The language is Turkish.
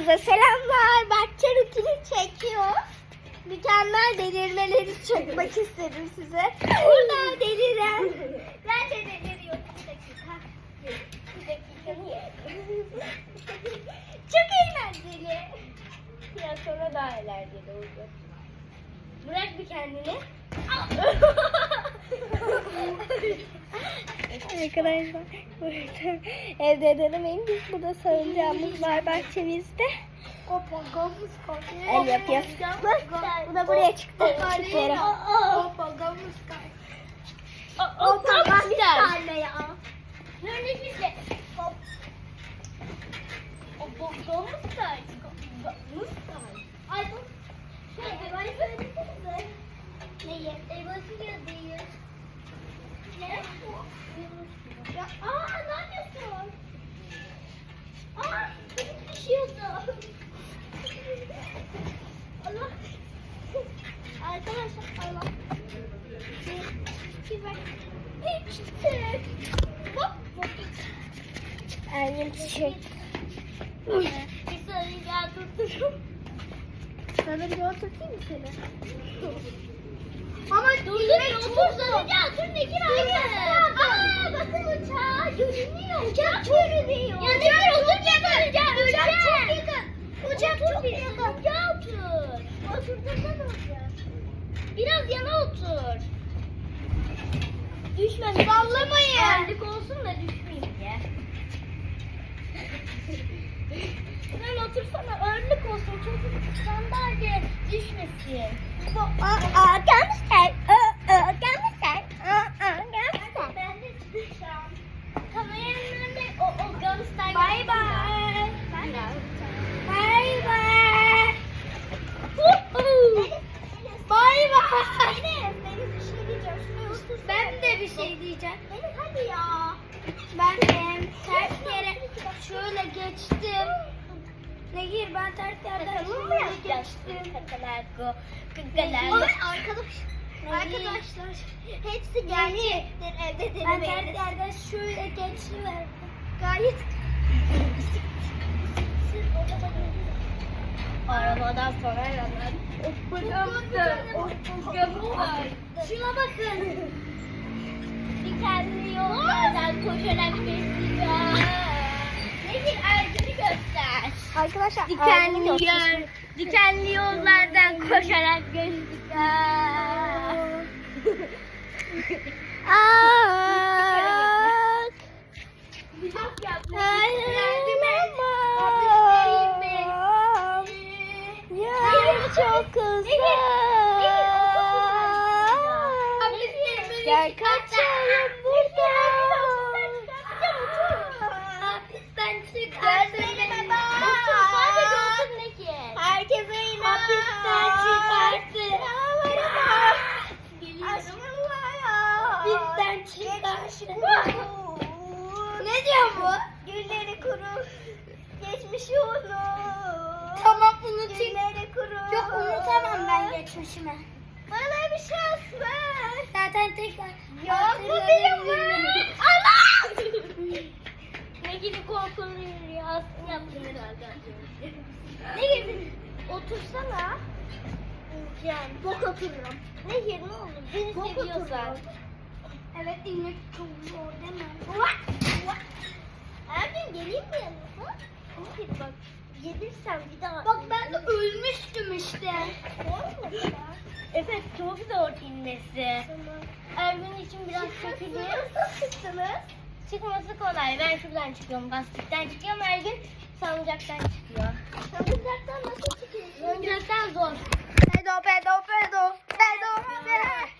Size selamlar. Bahçe rutini çekiyor. Mükemmel delirmeleri çekmek istedim size. Burada deliren. Ben de deliriyorum. Bir dakika. Bir dakika? Çok eğlenceli. Biraz sonra daha eğlenceli olacak. Bırak bir kendini. Arkadaşlar burada evde denemeyin biz burada salıncağımız var bahçemizde. El yapıyor. Bu da buraya çıktı. Çık yere. O tamam bir ya. Nerede bir de? O domuz kay. Domuz kay. Ay bu. Şey, hayvanı söylesenize. Neyi? Elbası değil. Ne? Ya, aa ne yapıyorsun? Aa, benim düşüyordu. Allah. Arkadaşlar Allah. Ergin çiçek. Bir sarıncağı tutturum. Sana bir oturtayım mı seni? Ama otur sarıncağı dur ne kirası? Aa bakın uçağı görünüyor. Uçak görünüyor. Ya ne var oturacak sarıncağı Uçak çok yakın. Uçak çok yakın. Uçağa otur. Oturtursan olacak. Biraz yana otur. Düşme. Sallamayın. Ağırlık olsun da düşmeyeyim diye. Böyle otursana ağırlık olsun çünkü sandalye düşmesin. Aa, gelmişler. Aa, gelmişler. Aa, gelmişler. Ben de çıkacağım. Kameranın önünde o, o Gamstar. Bye bye. Bye bye. Bye bye. Ben de bir şey diyeceğim. Elif hadi ya. Ben de ters yere şöyle geçtim. Nehir ben ters yerden şöyle geçtim. Kakalago, kakalago. Arkadaş, arkadaşlar hepsi gerçektir evde Ben ters yerden şöyle geçiverdim. Gayet Arabadan sonra hemen Şuna bakın. Dikenli yollardan koşarak. Nedir Ergin'i göster. Arkadaşlar dikenli yol, dikenli yollardan koşarak geçtik. Ya çok güzel. Gel kaçalım Ne diyor bu? Gülleri kuru. Geçmiş onu. Tamam unutayım. Gülleri kuru. Yok unutamam ben geçmişimi. Bana bir şans ver. Zaten tekrar. Yok bu benim mi? Allah! ne gibi korkulu rüyasını yaptın herhalde. ne gibi? Otursana. Yani bok otururum. Ne yer ne olur? Beni bok seviyorsan. Evet dinle çok zor değil mi? Her gün geleyim mi yanına? Hayır bak gelirsen bir daha. Bak ben de ölmüştüm işte. Evet çok zor inmesi. Tamam. Ergun için biraz çekildi. Nasıl çıktınız? Çıkması kolay. Ben şuradan çıkıyorum. Bastıktan çıkıyorum. Ergun salıncaktan çıkıyor. Salıncaktan nasıl çıkıyorsun? Salıncaktan zor. Pedo pedo pedo. Pedo pedo.